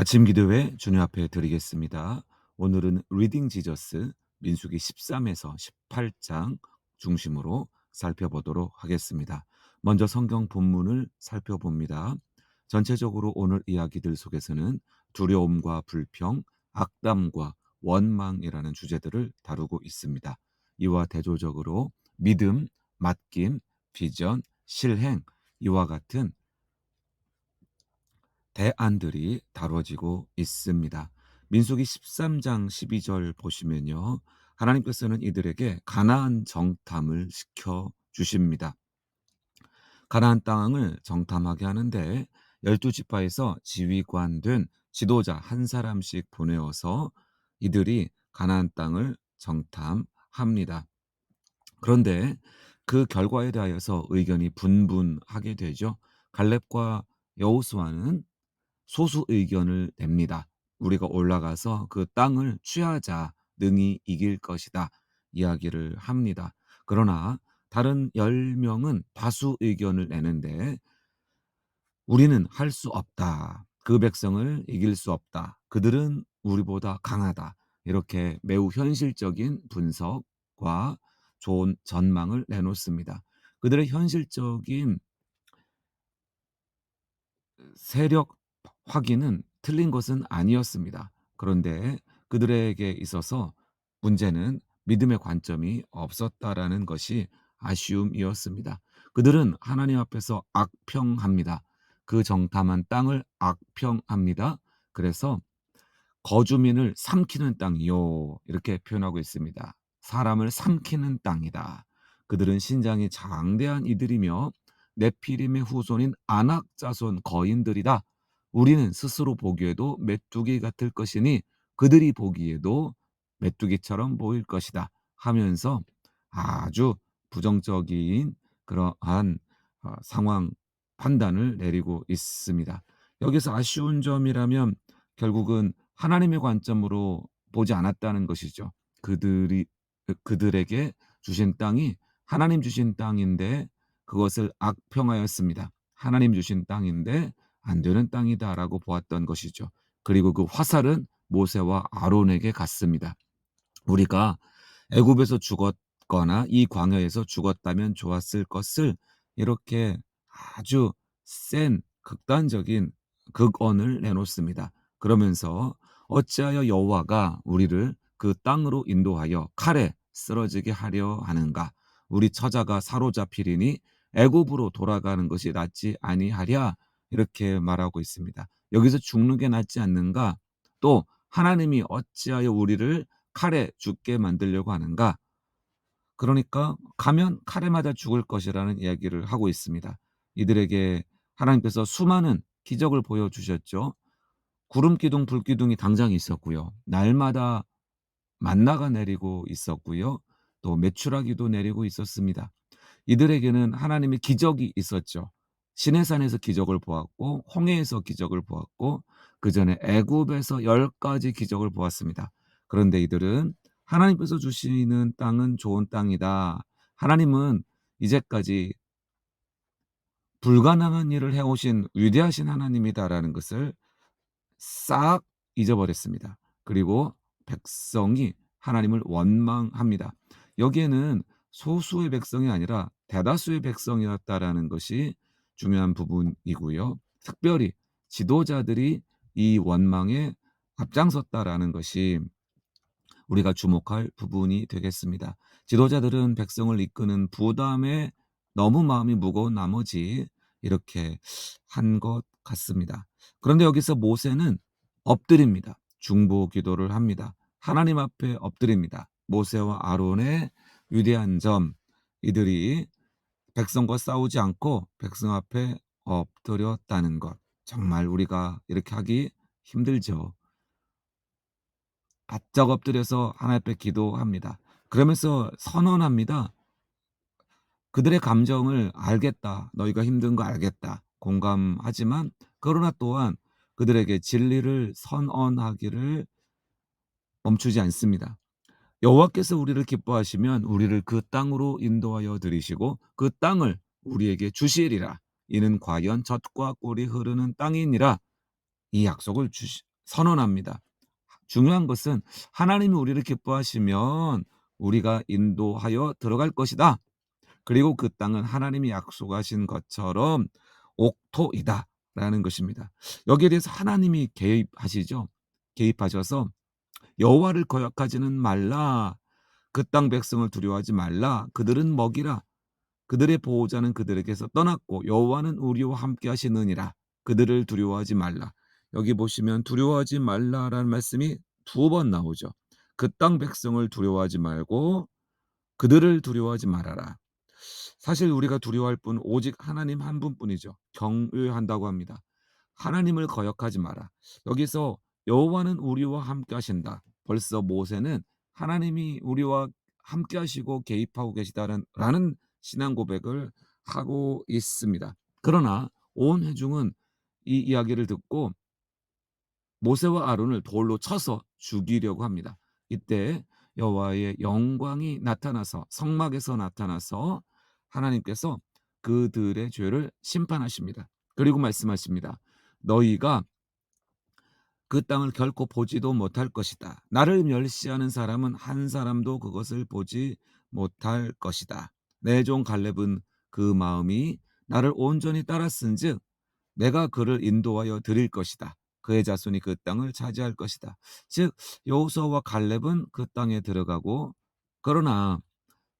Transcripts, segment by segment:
아침 기도회 주님 앞에 드리겠습니다. 오늘은 리딩 지저스 민수기 13에서 18장 중심으로 살펴보도록 하겠습니다. 먼저 성경 본문을 살펴봅니다. 전체적으로 오늘 이야기들 속에서는 두려움과 불평, 악담과 원망이라는 주제들을 다루고 있습니다. 이와 대조적으로 믿음, 맡김, 비전, 실행 이와 같은 대안들이 다뤄지고 있습니다. 민수기 13장 12절 보시면요. 하나님께서는 이들에게 가나안 정탐을 시켜 주십니다. 가나안 땅을 정탐하게 하는데 열두 지파에서 지휘관 된 지도자 한 사람씩 보내어서 이들이 가나안 땅을 정탐합니다. 그런데 그 결과에 대하여서 의견이 분분하게 되죠. 갈렙과 여호수아는 소수 의견을 냅니다. 우리가 올라가서 그 땅을 취하자 능히 이길 것이다 이야기를 합니다. 그러나 다른 10명은 다수 의견을 내는데 우리는 할 수 없다. 그 백성을 이길 수 없다. 그들은 우리보다 강하다. 이렇게 매우 현실적인 분석과 좋은 전망을 내놓습니다. 그들의 현실적인 세력 확인은 틀린 것은 아니었습니다. 그런데 그들에게 있어서 문제는 믿음의 관점이 없었다라는 것이 아쉬움이었습니다. 그들은 하나님 앞에서 악평합니다. 그 정탐한 땅을 악평합니다. 그래서 거주민을 삼키는 땅이요. 이렇게 표현하고 있습니다. 사람을 삼키는 땅이다. 그들은 신장이 장대한 이들이며 네피림의 후손인 아낙 자손 거인들이다. 우리는 스스로 보기에도 메뚜기 같을 것이니 그들이 보기에도 메뚜기처럼 보일 것이다. 하면서 아주 부정적인 그러한 어, 상황 판단을 내리고 있습니다. 여기서 아쉬운 점이라면 결국은 하나님의 관점으로 보지 않았다는 것이죠. 그들이 그들에게 주신 땅이 하나님 주신 땅인데 그것을 악평하였습니다. 하나님 주신 땅인데 안 되는 땅이다라고 보았던 것이죠. 그리고 그 화살은 모세와 아론에게 갔습니다. 우리가 애굽에서 죽었거나 이 광야에서 죽었다면 좋았을 것을 이렇게 아주 센 극단적인 극언을 내놓습니다. 그러면서 어찌하여 여호와가 우리를 그 땅으로 인도하여 칼에 쓰러지게 하려 하는가? 우리 처자가 사로잡히리니 애굽으로 돌아가는 것이 낫지 아니하랴 이렇게 말하고 있습니다. 여기서 죽는 게 낫지 않는가? 또 하나님이 어찌하여 우리를 칼에 죽게 만들려고 하는가? 그러니까 가면 칼에 맞아 죽을 것이라는 이야기를 하고 있습니다. 이들에게 하나님께서 수많은 기적을 보여주셨죠. 구름 기둥, 불 기둥이 당장 있었고요. 날마다 만나가 내리고 있었고요. 또 메추라기도 내리고 있었습니다. 이들에게는 하나님의 기적이 있었죠. 시내산에서 기적을 보았고 홍해에서 기적을 보았고 그 전에 애굽에서 열 가지 기적을 보았습니다. 그런데 이들은 하나님께서 주시는 땅은 좋은 땅이다. 하나님은 이제까지 불가능한 일을 해오신 위대하신 하나님이다라는 것을 싹 잊어버렸습니다. 그리고 백성이 하나님을 원망합니다. 여기에는 소수의 백성이 아니라 대다수의 백성이었다라는 것이 중요한 부분이고요. 특별히 지도자들이 이 원망에 앞장섰다라는 것이 우리가 주목할 부분이 되겠습니다. 지도자들은 백성을 이끄는 부담에 너무 마음이 무거운 나머지 이렇게 한 것 같습니다. 그런데 여기서 모세는 엎드립니다. 중보 기도를 합니다. 하나님 앞에 엎드립니다. 모세와 아론의 위대한 점, 이들이 백성과 싸우지 않고 백성 앞에 엎드렸다는 것. 정말 우리가 이렇게 하기 힘들죠. 바짝 엎드려서 하나님 앞에 기도합니다. 그러면서 선언합니다. 그들의 감정을 알겠다. 너희가 힘든 거 알겠다. 공감하지만 그러나 또한 그들에게 진리를 선언하기를 멈추지 않습니다. 여호와께서 우리를 기뻐하시면 우리를 그 땅으로 인도하여 들이시고 그 땅을 우리에게 주시리라. 이는 과연 젖과 꿀이 흐르는 땅이니라. 이 약속을 주시, 선언합니다. 중요한 것은 하나님이 우리를 기뻐하시면 우리가 인도하여 들어갈 것이다. 그리고 그 땅은 하나님이 약속하신 것처럼 옥토이다 라는 것입니다. 여기에 대해서 하나님이 개입하시죠. 개입하셔서 여호와를 거역하지는 말라. 그 땅 백성을 두려워하지 말라. 그들은 먹이라. 그들의 보호자는 그들에게서 떠났고 여호와는 우리와 함께 하시느니라. 그들을 두려워하지 말라. 여기 보시면 두려워하지 말라라는 말씀이 두 번 나오죠. 그 땅 백성을 두려워하지 말고 그들을 두려워하지 말아라. 사실 우리가 두려워할 분 오직 하나님 한 분뿐이죠. 경외한다고 합니다. 하나님을 거역하지 마라. 여기서 여호와는 우리와 함께 하신다. 벌써 모세는 하나님이 우리와 함께 하시고 개입하고 계시다는 라는 신앙 고백을 하고 있습니다. 그러나 온 회중은 이 이야기를 듣고 모세와 아론을 돌로 쳐서 죽이려고 합니다. 이때 여호와의 영광이 나타나서 성막에서 나타나서 하나님께서 그들의 죄를 심판하십니다. 그리고 말씀하십니다. 너희가 그 땅을 결코 보지도 못할 것이다. 나를 멸시하는 사람은 한 사람도 그것을 보지 못할 것이다. 내 종 갈렙은 그 마음이 나를 온전히 따랐은즉 내가 그를 인도하여 드릴 것이다. 그의 자손이 그 땅을 차지할 것이다. 즉 여호수아와 갈렙은 그 땅에 들어가고 그러나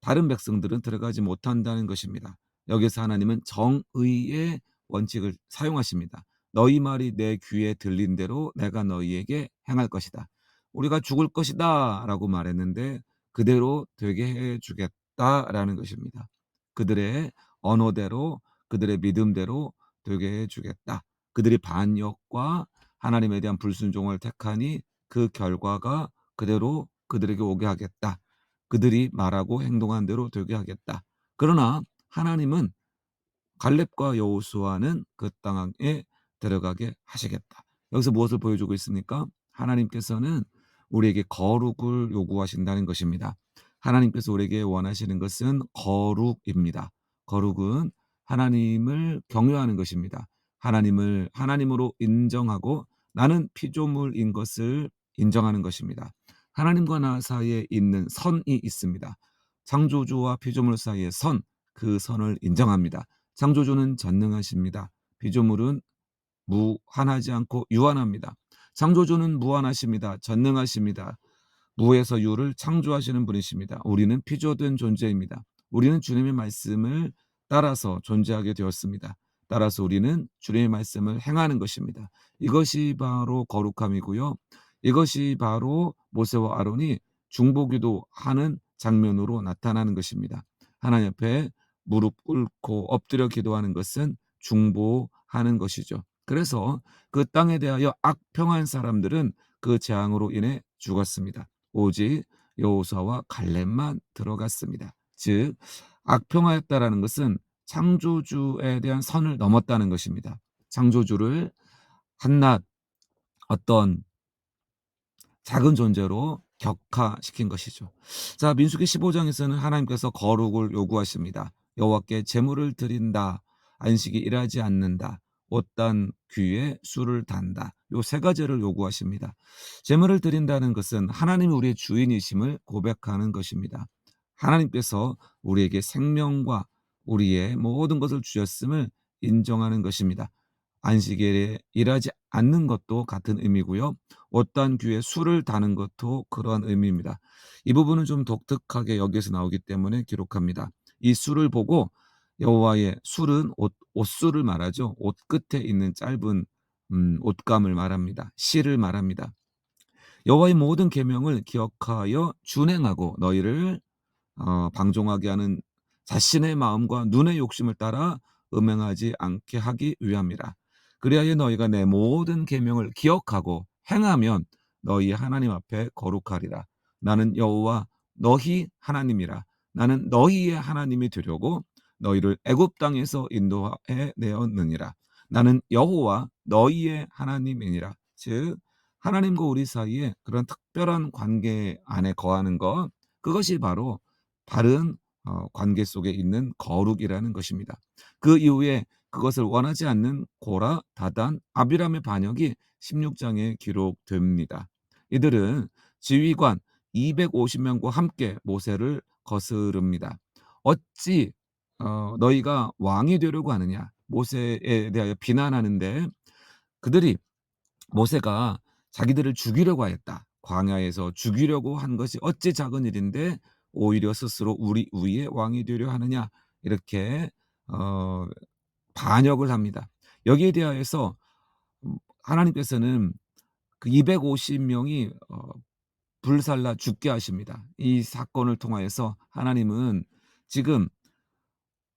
다른 백성들은 들어가지 못한다는 것입니다. 여기서 하나님은 정의의 원칙을 사용하십니다. 너희 말이 내 귀에 들린 대로 내가 너희에게 행할 것이다. 우리가 죽을 것이다 라고 말했는데 그대로 되게 해 주겠다라는 것입니다. 그들의 언어대로 그들의 믿음대로 되게 해 주겠다. 그들이 반역과 하나님에 대한 불순종을 택하니 그 결과가 그대로 그들에게 오게 하겠다. 그들이 말하고 행동한 대로 되게 하겠다. 그러나 하나님은 갈렙과 여호수아는 그 땅에 들어가게 하시겠다. 여기서 무엇을 보여주고 있습니까? 하나님께서는 우리에게 거룩을 요구하신다는 것입니다. 하나님께서 우리에게 원하시는 것은 거룩입니다. 거룩은 하나님을 경외하는 것입니다. 하나님을 하나님으로 인정하고 나는 피조물인 것을 인정하는 것입니다. 하나님과 나 사이에 있는 선이 있습니다. 창조주와 피조물 사이의 선, 그 선을 인정합니다. 창조주는 전능하십니다. 피조물은 무한하지 않고 유한합니다. 창조주는 무한하십니다. 전능하십니다. 무에서 유를 창조하시는 분이십니다. 우리는 피조된 존재입니다. 우리는 주님의 말씀을 따라서 존재하게 되었습니다. 따라서 우리는 주님의 말씀을 행하는 것입니다. 이것이 바로 거룩함이고요. 이것이 바로 모세와 아론이 중보기도 하는 장면으로 나타나는 것입니다. 하나님 앞에 무릎 꿇고 엎드려 기도하는 것은 중보하는 것이죠. 그래서 그 땅에 대하여 악평한 사람들은 그 재앙으로 인해 죽었습니다. 오직 여호수아와 갈렙만 들어갔습니다. 즉 악평하였다라는 것은 창조주에 대한 선을 넘었다는 것입니다. 창조주를 한낱 어떤 작은 존재로 격화시킨 것이죠. 자, 민수기 15장에서는 하나님께서 거룩을 요구하십니다. 여호와께 제물을 드린다. 안식이 일하지 않는다. 옷단 귀에 술을 단다. 요 세 가지를 요구하십니다. 제물을 드린다는 것은 하나님이 우리의 주인이심을 고백하는 것입니다. 하나님께서 우리에게 생명과 우리의 모든 것을 주셨음을 인정하는 것입니다. 안식일에 일하지 않는 것도 같은 의미고요. 어떠한 귀에 술을 다는 것도 그러한 의미입니다. 이 부분은 좀 독특하게 여기에서 나오기 때문에 기록합니다. 이 술을 보고 여호와의 술은 옷, 옷술을 말하죠. 옷 끝에 있는 짧은 음, 옷감을 말합니다. 실을 말합니다. 여호와의 모든 계명을 기억하여 준행하고 너희를 어, 방종하게 하는 자신의 마음과 눈의 욕심을 따라 음행하지 않게 하기 위함이라. 그리하여 너희가 내 모든 계명을 기억하고 행하면 너희 하나님 앞에 거룩하리라. 나는 여호와 너희 하나님이라. 나는 너희의 하나님이 되려고 너희를 애굽 땅에서 인도해 내었느니라. 나는 여호와 너희의 하나님이니라. 즉 하나님과 우리 사이에 그런 특별한 관계 안에 거하는 것 그것이 바로 바른 어, 관계 속에 있는 거룩이라는 것입니다. 그 이후에 그것을 원하지 않는 고라, 다단, 아비람의 반역이 16 장에 기록됩니다. 이들은 지휘관 250 명과 함께 모세를 거스릅니다. "어찌 어 너희가 왕이 되려고 하느냐." 모세에 대하여 비난하는데 그들이 모세가 자기들을 죽이려고 하였다. 광야에서 죽이려고 한 것이 어찌 작은 일인데 오히려 스스로 "우리 위에 왕이 되려 하느냐." 이렇게 어 반역을 합니다. 여기에 대하여서 음 하나님께서는 그 250 명이 어 불살라 죽게 하십니다. 이 사건을 통하여서 하나님은 지금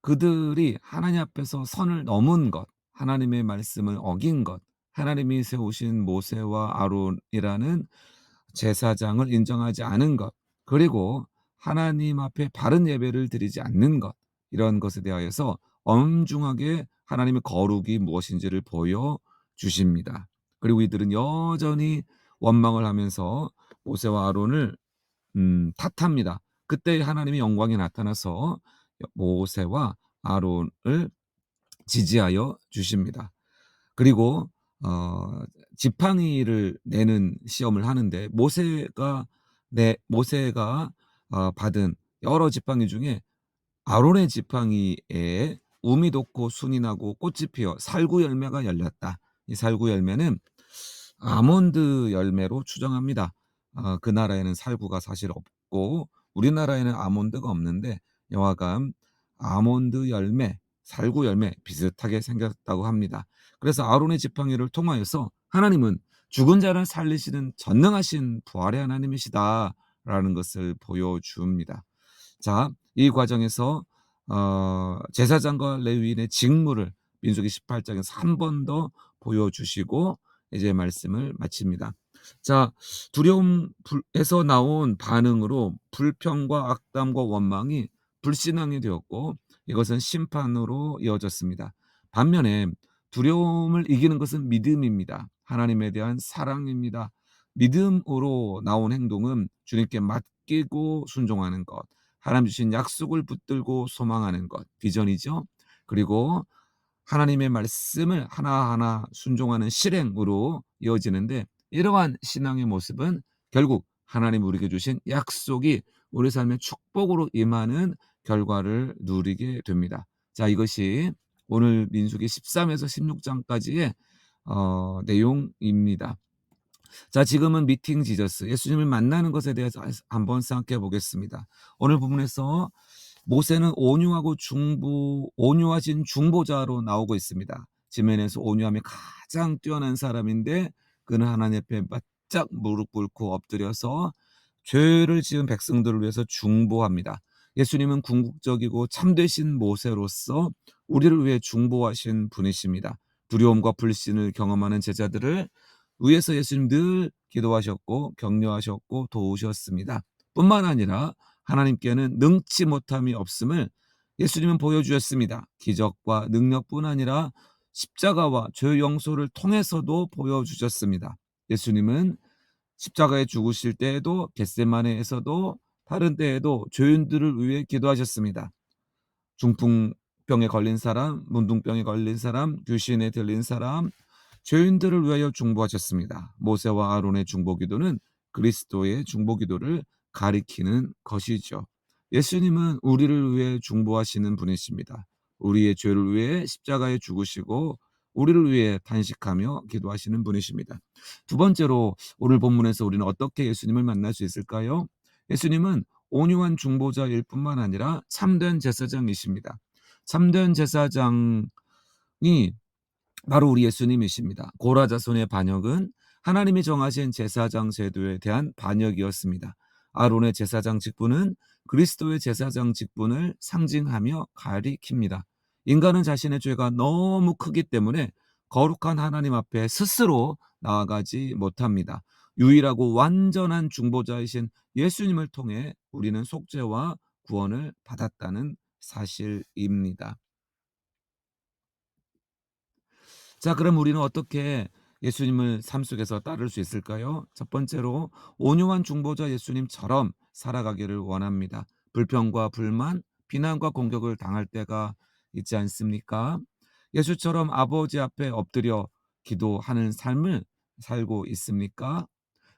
그들이 하나님 앞에서 선을 넘은 것, 하나님의 말씀을 어긴 것, 하나님이 세우신 모세와 아론이라는 제사장을 인정하지 않은 것, 그리고 하나님 앞에 바른 예배를 드리지 않는 것, 이런 것에 대하여서 엄중하게 하나님의 거룩이 무엇인지를 보여 주십니다. 그리고 이들은 여전히 원망을 하면서 모세와 아론을 음 탓합니다. 그때 하나님의 영광이 나타나서 모세와 아론을 지지하여 주십니다. 그리고 어 지팡이를 내는 시험을 하는데 모세가 내 모세가 어 받은 여러 지팡이 중에 아론의 지팡이에 우미 돋고 순이 나고 꽃이 피어 살구 열매가 열렸다. 이 살구 열매는 아몬드 열매로 추정합니다. 어 그 나라에는 살구가 사실 없고 우리나라에는 아몬드가 없는데 여하간 아몬드 열매, 살구 열매 비슷하게 생겼다고 합니다. 그래서 아론의 지팡이를 통하여서 하나님은 죽은 자를 살리시는 전능하신 부활의 하나님이시다라는 것을 보여줍니다. 자, 이 과정에서 어 제사장과 레위인의 직무를 민수기 18 장에서 한 번 더 보여주시고 이제 말씀을 마칩니다. 자, 두려움 에서 나온 반응으로 불평과 악담과 원망이 불신앙이 되었고 이것은 심판으로 이어졌습니다. 반면에 두려움을 이기는 것은 믿음입니다. 하나님에 대한 사랑입니다. 믿음으로 나온 행동은 주님께 맡기고 순종하는 것, 하나님 주신 약속을 붙들고 소망하는 것, 비전이죠. 그리고 하나님의 말씀을 하나하나 순종하는 실행으로 이어지는데 이러한 신앙의 모습은 결국 하나님 우리에게 주신 약속이 우리 삶의 축복으로 임하는 결과를 누리게 됩니다. 자, 이것이 오늘 민수기 13에서 16장까지의 어 내용입니다. 자, 지금은 미팅 지저스 예수님을 만나는 것에 대해서 한번 생각해 보겠습니다. 오늘 부분에서 모세는 온유하고 중보 온유하신 중보자로 나오고 있습니다. 지면에서 온유함이 가장 뛰어난 사람인데 그는 하나님 앞에 바짝 무릎 꿇고 엎드려서 죄를 지은 백성들을 위해서 중보합니다. 예수님은 궁극적이고 참되신 모세로서 우리를 위해 중보하신 분이십니다. 두려움과 불신을 경험하는 제자들을 위해서 예수님 늘 기도하셨고 격려하셨고 도우셨습니다. 뿐만 아니라 하나님께는 능치 못함이 없음을 예수님은 보여주셨습니다. 기적과 능력뿐 아니라 십자가와 죄 용서를 통해서도 보여주셨습니다. 예수님은 십자가에 죽으실 때에도 겟세마네에서도 다른 때에도 죄인들을 위해 기도하셨습니다. 중풍병에 걸린 사람, 문둥병에 걸린 사람, 귀신에 들린 사람, 죄인들을 위하여 중보하셨습니다. 모세와 아론의 중보기도는 그리스도의 중보기도를 가리키는 것이죠. 예수님은 우리를 위해 중보하시는 분이십니다. 우리의 죄를 위해 십자가에 죽으시고 우리를 위해 탄식하며 기도하시는 분이십니다. 두 번째로 오늘 본문에서 우리는 어떻게 예수님을 만날 수 있을까요? 예수님은 온유한 중보자일 뿐만 아니라 참된 제사장이십니다. 참된 제사장이 바로 우리 예수님이십니다. 고라 자손의 반역은 하나님이 정하신 제사장 제도에 대한 반역이었습니다. 아론의 제사장 직분은 그리스도의 제사장 직분을 상징하며 가리킵니다. 인간은 자신의 죄가 너무 크기 때문에 거룩한 하나님 앞에 스스로 나아가지 못합니다. 유일하고 완전한 중보자이신 예수님을 통해 우리는 속죄와 구원을 받았다는 사실입니다. 자, 그럼 우리는 어떻게 예수님을 삶 속에서 따를 수 있을까요? 첫 번째로 온유한 중보자 예수님처럼 살아가기를 원합니다. 불평과 불만, 비난과 공격을 당할 때가 있지 않습니까? 예수처럼 아버지 앞에 엎드려 기도하는 삶을 살고 있습니까?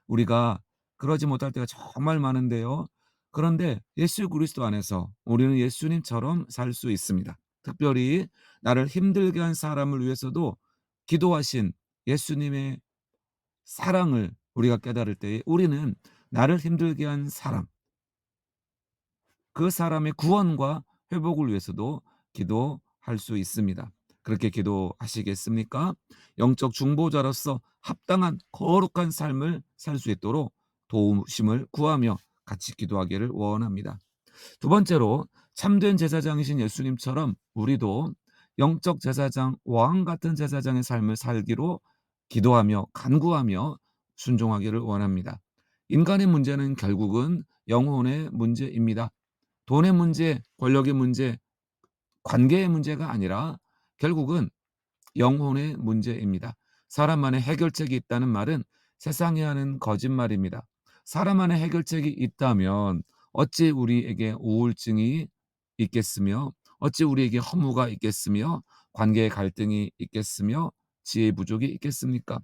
우리가 그러지 못할 때가 정말 많은데요. 그런데 예수 그리스도 안에서 우리는 예수님처럼 살 수 있습니다. 특별히 나를 힘들게 한 사람을 위해서도 기도하신 예수님의 사랑을 우리가 깨달을 때에 우리는 나를 힘들게 한 사람 그 사람의 구원과 회복을 위해서도 기도할 수 있습니다. 그렇게 기도하시겠습니까? 영적 중보자로서 합당한 거룩한 삶을 살 수 있도록 도우심을 구하며 같이 기도하기를 원합니다. 두 번째로 참된 제사장이신 예수님처럼 우리도 영적 제사장, 왕 같은 제사장의 삶을 살기로 기도하며 간구하며 순종하기를 원합니다. 인간의 문제는 결국은 영혼의 문제입니다. 돈의 문제, 권력의 문제, 관계의 문제가 아니라 결국은 영혼의 문제입니다. 사람 안에 해결책이 있다는 말은 세상에 하는 거짓말입니다. 사람 안에 해결책이 있다면 어찌 우리에게 우울증이 있겠으며 어찌 우리에게 허무가 있겠으며 관계의 갈등이 있겠으며 지혜 부족이 있겠습니까?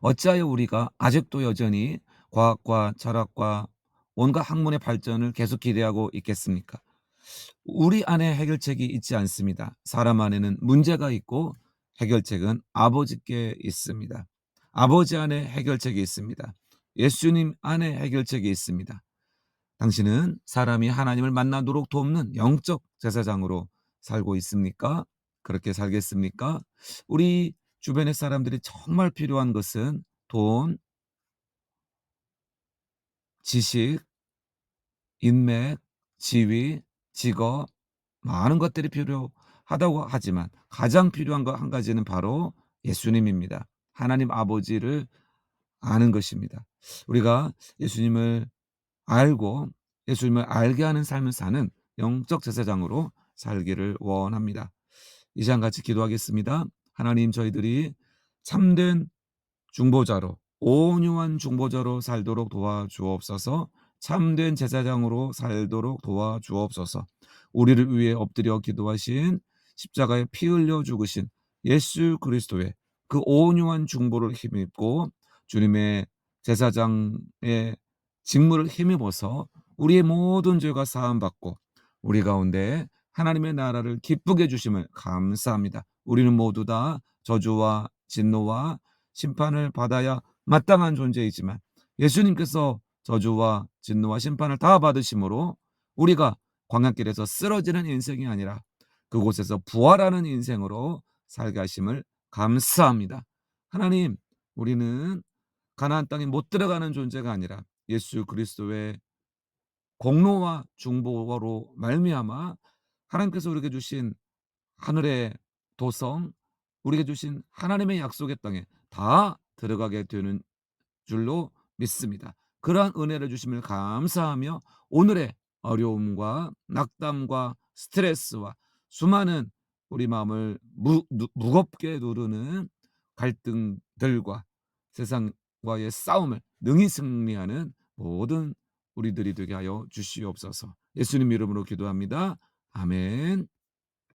어찌하여 우리가 아직도 여전히 과학과 철학과 온갖 학문의 발전을 계속 기대하고 있겠습니까? 우리 안에 해결책이 있지 않습니다. 사람 안에는 문제가 있고 해결책은 아버지께 있습니다. 아버지 안에 해결책이 있습니다. 예수님 안에 해결책이 있습니다. 당신은 사람이 하나님을 만나도록 돕는 영적 제사장으로 살고 있습니까? 그렇게 살겠습니까? 우리 주변의 사람들이 정말 필요한 것은 돈, 지식, 인맥, 지위, 직업 많은 것들이 필요하다고 하지만 가장 필요한 것 한 가지는 바로 예수님입니다. 하나님 아버지를 아는 것입니다. 우리가 예수님을 알고 예수님을 알게 하는 삶을 사는 영적 제사장으로 살기를 원합니다. 이 시간 같이 기도하겠습니다. 하나님 저희들이 참된 중보자로 온유한 중보자로 살도록 도와주옵소서. 참된 제사장으로 살도록 도와주옵소서. 우리를 위해 엎드려 기도하신 십자가에 피 흘려 죽으신 예수 그리스도의 그 온유한 중보를 힘입고 주님의 제사장의 직무를 힘입어서 우리의 모든 죄가 사함받고 우리 가운데 하나님의 나라를 기쁘게 주심을 감사합니다. 우리는 모두 다 저주와 진노와 심판을 받아야 마땅한 존재이지만 예수님께서 저주와 진노와 심판을 다 받으심으로 우리가 광야길에서 쓰러지는 인생이 아니라 그곳에서 부활하는 인생으로 살게 하심을 감사합니다. 하나님, 우리는 가나안 땅에 못 들어가는 존재가 아니라 예수 그리스도의 공로와 중보로 말미암아 하나님께서 우리에게 주신 하늘의 도성, 우리에게 주신 하나님의 약속의 땅에 다 들어가게 되는 줄로 믿습니다. 그러한 은혜를 주심을 감사하며 오늘의 어려움과 낙담과 스트레스와 수많은 우리 마음을 무, 무겁게 누르는 갈등들과 세상과의 싸움을 능히 승리하는 모든 우리들이 되게 하여 주시옵소서. 예수님 이름으로 기도합니다. 아멘.